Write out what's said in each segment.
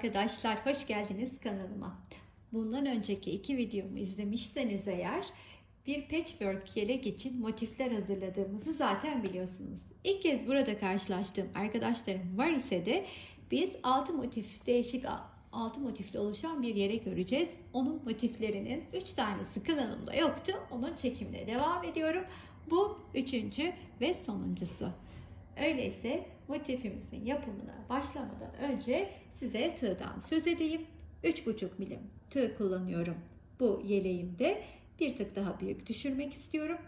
arkadaşlar, hoş geldiniz kanalıma. Bundan önceki iki videomu izlemişseniz eğer bir patchwork yelek için motifler hazırladığımızı zaten biliyorsunuz. İlk kez burada karşılaştığım arkadaşlarım var ise de biz 6 motif değişik 6 motifli oluşan bir yelek öreceğiz. Onun motiflerinin 3 tanesi kanalımda yoktu. Onun çekimine devam ediyorum. Bu üçüncü ve sonuncusu. Öyleyse motifimizin yapımına başlamadan önce size tığdan söz edeyim. 3,5 milim tığ kullanıyorum bu yeleğimde. Bir tık daha büyük düşürmek istiyorum.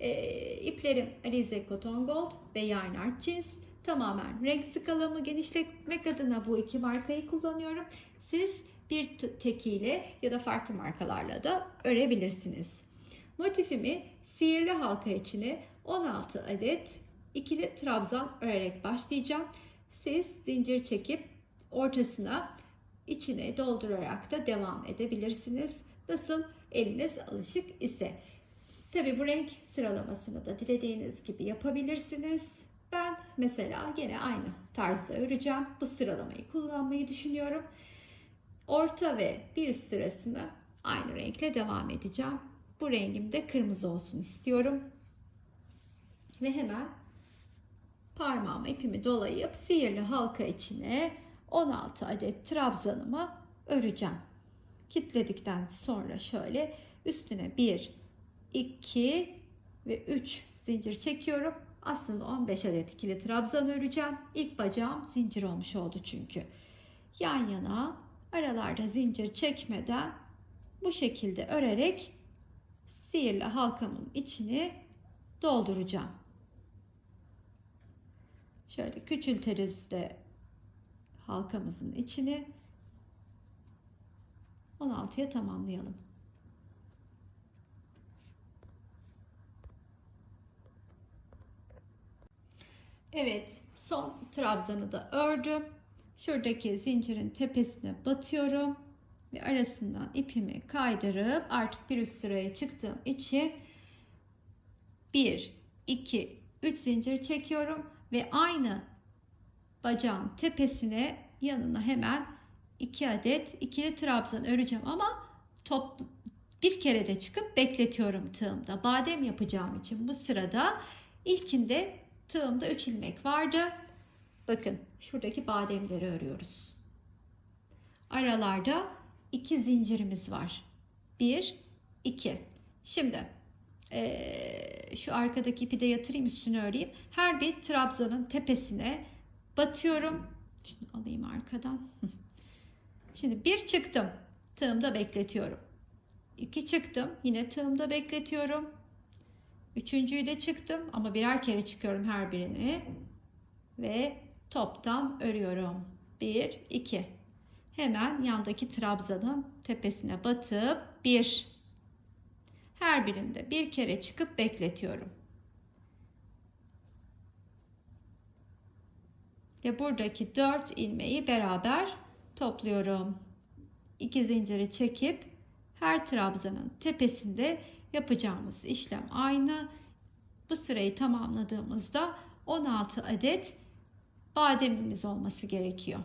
Ee, iplerim Alize Cotton Gold ve Yarn Art Jeans. Tamamen renk skalamı genişletmek adına bu iki markayı kullanıyorum. Siz bir tekiyle ya da farklı markalarla da örebilirsiniz. Motifimi sihirli halka içine 16 adet ikili trabzan örerek başlayacağım. Siz zincir çekip ortasına içine doldurarak da devam edebilirsiniz. Nasıl eliniz alışık ise. Tabi bu renk sıralamasını da dilediğiniz gibi yapabilirsiniz. Ben mesela gene aynı tarzda öreceğim. Bu sıralamayı kullanmayı düşünüyorum. Orta ve bir üst sırasını aynı renkle devam edeceğim. Bu rengim de kırmızı olsun istiyorum. Ve hemen parmağıma ipimi dolayıp sihirli halka içine 16 adet trabzanımı öreceğim. Kitledikten sonra şöyle üstüne 1, 2 ve 3 zincir çekiyorum. Aslında 15 adet ikili trabzan öreceğim. İlk bacağım zincir olmuş oldu çünkü. Yan yana aralarda zincir çekmeden bu şekilde örerek sihirli halkamın içini dolduracağım. Şöyle küçülteriz de halkamızın içini 16'ya tamamlayalım. Evet, son trabzanı da ördüm. Şuradaki zincirin tepesine batıyorum ve arasından ipimi kaydırıp artık bir üst sıraya çıktığım için 1 2 3 zincir çekiyorum ve aynı bacağın tepesine yanına hemen 2 adet ikili trabzan öreceğim ama top bir kere de çıkıp bekletiyorum tığımda. Badem yapacağım için bu sırada ilkinde tığımda 3 ilmek vardı. Bakın şuradaki bademleri örüyoruz. Aralarda 2 zincirimiz var. 1 2. Şimdi ee, şu arkadaki ipi de yatırayım üstüne öreyim. Her bir trabzanın tepesine batıyorum. Şunu alayım arkadan. Şimdi bir çıktım. Tığımda bekletiyorum. İki çıktım. Yine tığımda bekletiyorum. Üçüncüyü de çıktım ama birer kere çıkıyorum her birini. Ve toptan örüyorum. Bir, iki. Hemen yandaki trabzanın tepesine batıp bir. Her birinde bir kere çıkıp bekletiyorum. Ve buradaki 4 ilmeği beraber topluyorum. 2 zinciri çekip her trabzanın tepesinde yapacağımız işlem aynı. Bu sırayı tamamladığımızda 16 adet bademimiz olması gerekiyor.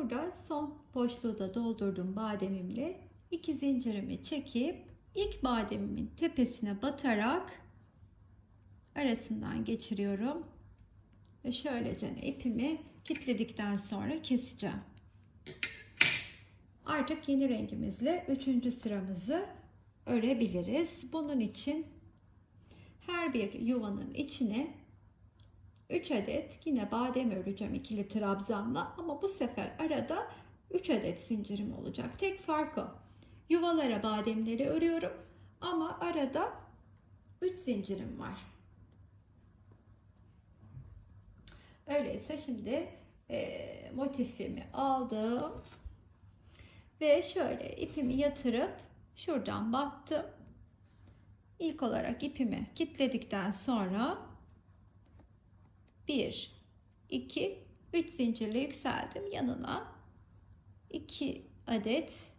Burada son boşluğu da doldurdum bademimle. iki zincirimi çekip ilk bademimin tepesine batarak arasından geçiriyorum. Ve şöylece ipimi kilitledikten sonra keseceğim. Artık yeni rengimizle üçüncü sıramızı örebiliriz. Bunun için her bir yuvanın içine 3 adet yine badem öreceğim ikili trabzanla ama bu sefer arada 3 adet zincirim olacak. Tek fark o. Yuvalara bademleri örüyorum ama arada 3 zincirim var. Öyleyse şimdi e, motifimi aldım ve şöyle ipimi yatırıp şuradan battım. İlk olarak ipimi kilitledikten sonra 1, 2 3 zincirle yükseldim yanına. 2 adet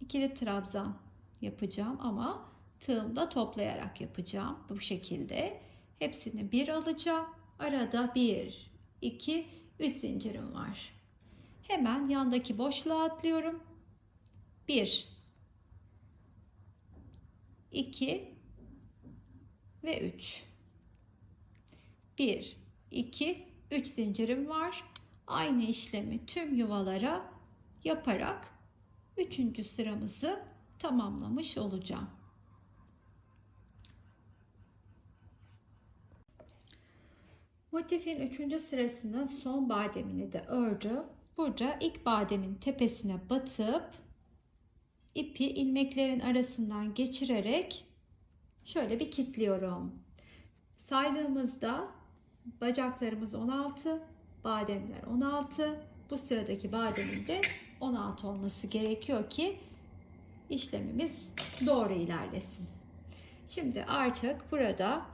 ikili trabzan yapacağım ama tığımda toplayarak yapacağım bu şekilde. Hepsini bir alacağım. Arada 1 2 3 zincirim var. Hemen yandaki boşluğa atlıyorum. 1 2 ve 3 1 2 3 zincirim var aynı işlemi tüm yuvalara yaparak 3. sıramızı tamamlamış olacağım Motifin 3. sırasının son bademini de ördüm. Burada ilk bademin tepesine batıp ipi ilmeklerin arasından geçirerek şöyle bir kilitliyorum. Saydığımızda bacaklarımız 16, bademler 16. Bu sıradaki bademin de 16 olması gerekiyor ki işlemimiz doğru ilerlesin. Şimdi artık burada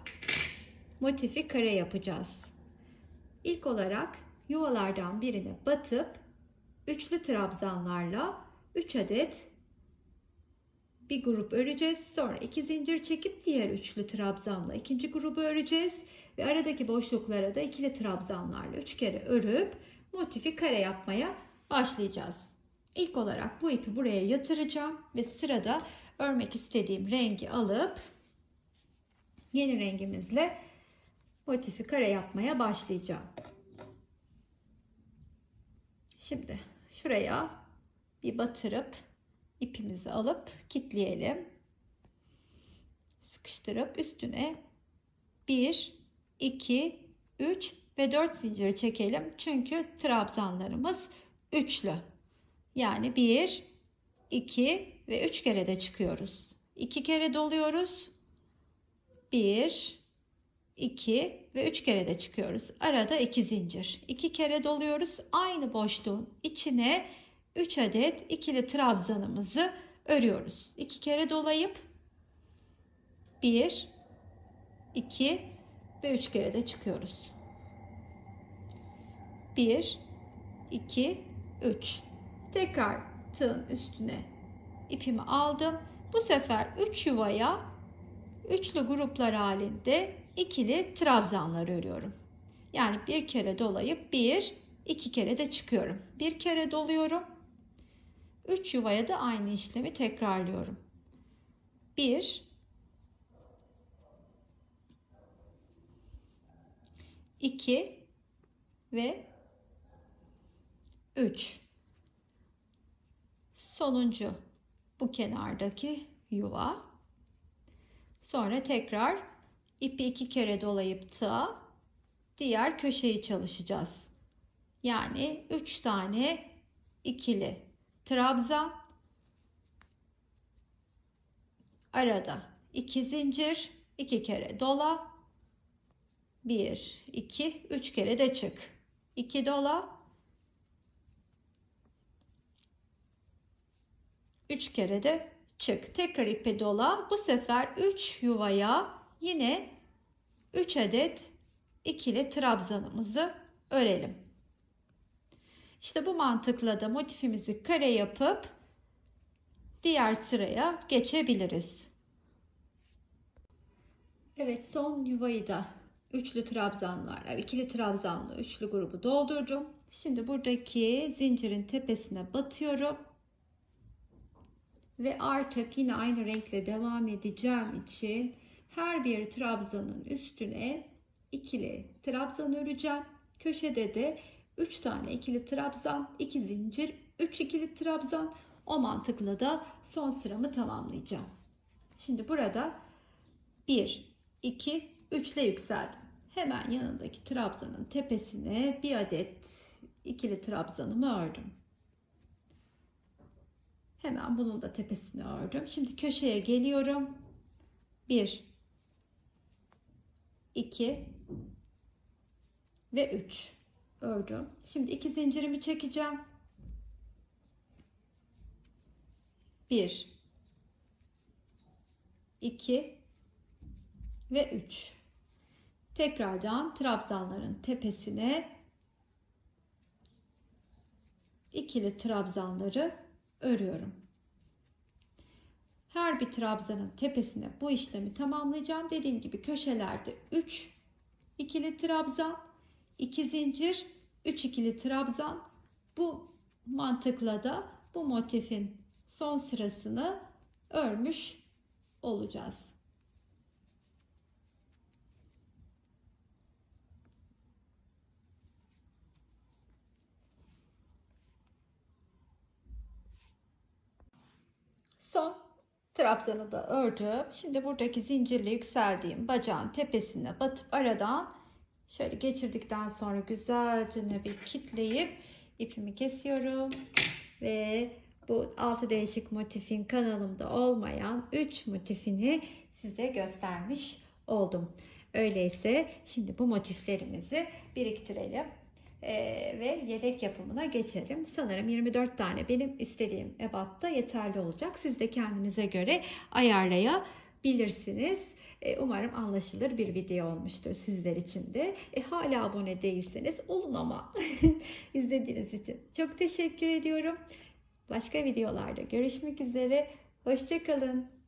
motifi kare yapacağız. İlk olarak yuvalardan birine batıp üçlü trabzanlarla 3 adet bir grup öreceğiz. Sonra iki zincir çekip diğer üçlü trabzanla ikinci grubu öreceğiz. Ve aradaki boşluklara da ikili trabzanlarla üç kere örüp motifi kare yapmaya başlayacağız. İlk olarak bu ipi buraya yatıracağım ve sırada örmek istediğim rengi alıp yeni rengimizle motifi kare yapmaya başlayacağım. Şimdi şuraya bir batırıp ipimizi alıp kitleyelim. Sıkıştırıp üstüne 1, 2, 3 ve 4 zincir çekelim. Çünkü trabzanlarımız üçlü. Yani 1, 2 ve 3 kere de çıkıyoruz. 2 kere doluyoruz. 1, 2 ve 3 kere de çıkıyoruz. Arada 2 zincir. 2 kere doluyoruz. Aynı boşluğun içine 3 adet ikili trabzanımızı örüyoruz. 2 kere dolayıp 1 2 ve 3 kere de çıkıyoruz. 1 2 3 tekrar tığın üstüne ipimi aldım. Bu sefer 3 yuvaya üçlü gruplar halinde ikili trabzanlar örüyorum. Yani bir kere dolayıp bir, iki kere de çıkıyorum. Bir kere doluyorum. Üç yuvaya da aynı işlemi tekrarlıyorum. Bir, iki ve üç. Sonuncu bu kenardaki yuva. Sonra tekrar ipi iki kere dolayıp tığa diğer köşeyi çalışacağız. Yani üç tane ikili trabzan arada iki zincir iki kere dola. Bir iki üç kere de çık. İki dola. Üç kere de çık. Tekrar ipe dola. Bu sefer 3 yuvaya yine 3 adet ikili trabzanımızı örelim. İşte bu mantıkla da motifimizi kare yapıp diğer sıraya geçebiliriz. Evet son yuvayı da üçlü trabzanlarla, ikili trabzanlı üçlü grubu doldurdum. Şimdi buradaki zincirin tepesine batıyorum. Ve artık yine aynı renkle devam edeceğim için her bir trabzanın üstüne ikili trabzan öreceğim. Köşede de 3 tane ikili trabzan, 2 zincir, 3 ikili trabzan. O mantıkla da son sıramı tamamlayacağım. Şimdi burada 1, 2, 3 ile yükseldim. Hemen yanındaki trabzanın tepesine bir adet ikili trabzanımı ördüm. Hemen bunun da tepesini ördüm. Şimdi köşeye geliyorum. 1 2 ve 3 ördüm. Şimdi iki zincirimi çekeceğim. 1 2 ve 3 tekrardan trabzanların tepesine ikili trabzanları örüyorum. Her bir trabzanın tepesine bu işlemi tamamlayacağım. Dediğim gibi köşelerde 3 ikili trabzan, 2 zincir, 3 ikili trabzan. Bu mantıkla da bu motifin son sırasını örmüş olacağız. Son trabzanı da ördüm. Şimdi buradaki zincirle yükseldiğim bacağın tepesine batıp aradan şöyle geçirdikten sonra güzelce bir kitleyip ipimi kesiyorum ve bu altı değişik motifin kanalımda olmayan 3 motifini size göstermiş oldum. Öyleyse şimdi bu motiflerimizi biriktirelim Ee, ve yelek yapımına geçelim. Sanırım 24 tane benim istediğim ebatta yeterli olacak. Siz de kendinize göre ayarlayabilirsiniz. Ee, umarım anlaşılır bir video olmuştur sizler için de. E, hala abone değilseniz olun ama izlediğiniz için çok teşekkür ediyorum. Başka videolarda görüşmek üzere. Hoşçakalın.